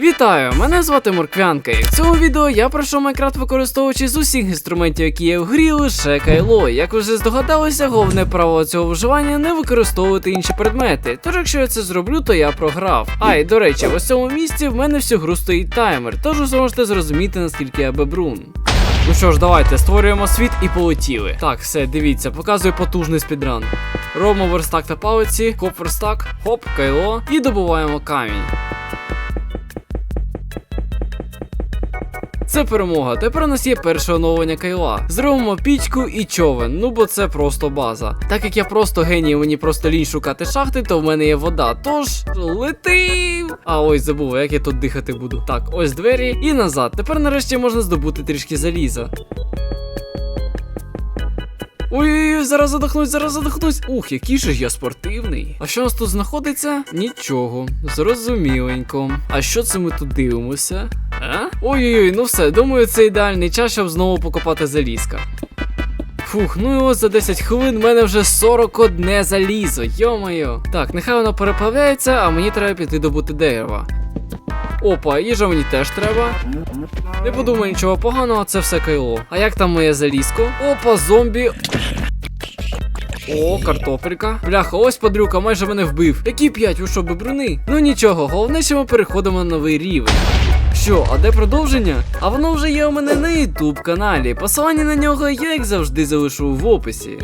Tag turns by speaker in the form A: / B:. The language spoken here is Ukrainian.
A: Вітаю! Мене звати Морквянка, і в цьому відео я пройшов Майнкрафт використовуючи з усіх інструментів, які є в грі, лише кайло. Як ви вже здогадалися, головне право цього виживання не використовувати інші предмети. Тож, якщо я це зроблю, то я програв. А і до речі, в цьому місці в мене всю гру стоїть таймер, тож ви зможете зрозуміти наскільки я бебрун. Ну що ж, давайте створюємо світ і полетіли. Так, все, дивіться, показую потужний спідран. Робимо верстак на палиці, коп верстак, хоп, кайло і добуваємо камінь. Це перемога. Тепер у нас є перше оновлення кайла. Зробимо пічку і човен, ну бо це просто база. Так як я просто геній, мені просто лінь шукати шахти, то в мене є вода. Тож летим! А ось забув, як я тут дихати буду. Так, ось двері і назад. Тепер нарешті можна здобути трішки заліза. Ой-ой-ой, зараз задохнусь, зараз задохнусь. Ух, який же я спортивний. А що у нас тут знаходиться? Нічого. Зрозуміленько. А що це ми тут дивимося? Ой-ой-ой, ну все, думаю, це ідеальний час, щоб знову покопати залізка. Фух, ну і ось за 10 хвилин в мене вже 41 залізо, йо-моє. Так, нехай воно переплавляється, а мені треба піти добути дерева. Опа, їжа мені теж треба. Не подумай нічого поганого, це все кайло. А як там моє залізко? Опа, зомбі. О, картопелька. Бляха, ось падрюка, майже мене вбив. Які п'ять, ви що, бебруни? Ну нічого, головне, що ми переходимо на новий рівень. Що, а де продовження? А воно вже є у мене на YouTube каналі. Посилання на нього я, як завжди, залишу в описі.